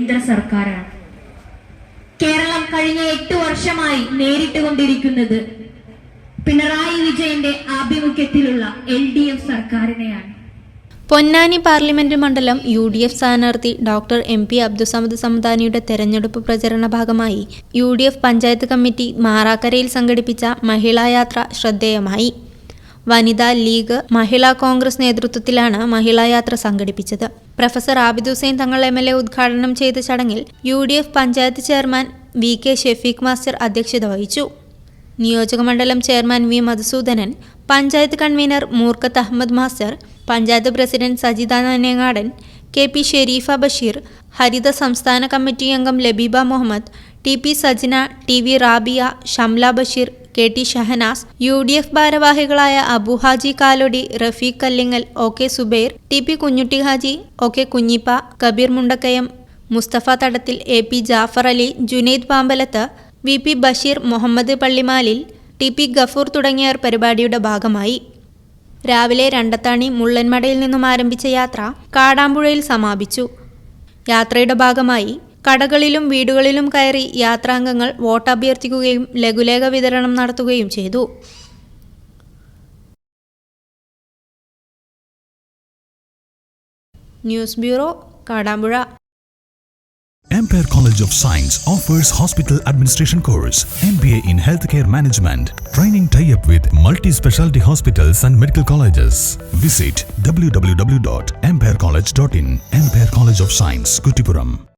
കേന്ദ്ര സർക്കാരാണ്. കേരളം കഴിഞ്ഞ എട്ട് വർഷമായി നേരിട്ടുകൊണ്ടിരിക്കുന്നത് പിണറായി വിജയന്റെ ആഭിമുഖ്യത്തിലുള്ള എൽ ഡി എഫ് സർക്കാരിനെയാണ്. പൊന്നാനി പാർലമെന്റ് മണ്ഡലം യു ഡി എഫ് സ്ഥാനാർത്ഥി ഡോക്ടർ എം പി അബ്ദുസമദ് സമദാനിയുടെ തെരഞ്ഞെടുപ്പ് പ്രചരണ ഭാഗമായി U D F panchayat committee മാറാക്കരയിൽ സംഘടിപ്പിച്ച മഹിളായാത്ര ശ്രദ്ധേയമായി. വനിതാ ലീഗ് മഹിളാ കോൺഗ്രസ് നേതൃത്വത്തിലാണ് മഹിളായാത്ര സംഘടിപ്പിച്ചത്. Professor Abid Hussain Thangal M L A ഉദ്ഘാടനം ചെയ്ത ചടങ്ങിൽ U D F panchayat chairman V K Shefeeq master അധ്യക്ഷത വഹിച്ചു. നിയോജകമണ്ഡലം chairman V Madhusoodanan panchayat convenor Moorkkath Ahammed master panchayat president Sajitha Nanengadan K P Shareefa Basheer Haritha സംസ്ഥാന committee അംഗം Labeeba Muhammed T P Sajina T V Rabiya Shamla Basheer K T Shahanas U D F ഭാരവാഹികളായ Abu Haji Kalodi Rafeeq Kallingal O K Subair T P Kunhutty Haji O K Kunhippa Kabeer Mundakkayam Musthafa Thadathil A P Jafar Ali Junaid Pambalath V P Basheer Muhammed Pallimalil T P Gafoor തുടങ്ങിയവർ പരിപാടിയുടെ ഭാഗമായി. രാവിലെ രണ്ടത്താണി മുള്ളൻമടയിൽ നിന്നും ആരംഭിച്ച യാത്ര കാടാമ്പുഴയിൽ സമാപിച്ചു. യാത്രയുടെ ഭാഗമായി കടകളിലും വീടുകളിലും കയറി യാത്രാംഗങ്ങൾ വോട്ടഭ്യർത്ഥിക്കുകയും ലഘുലേഖ വിതരണം നടത്തുകയും ചെയ്തു news bureau Kadampuzha Empire College of Science offers hospital administration course, MBA in healthcare management, training tie-up with multi-specialty hospitals and medical colleges. Visit www.empirecollege.in, Empire College of Science, Kutipuram.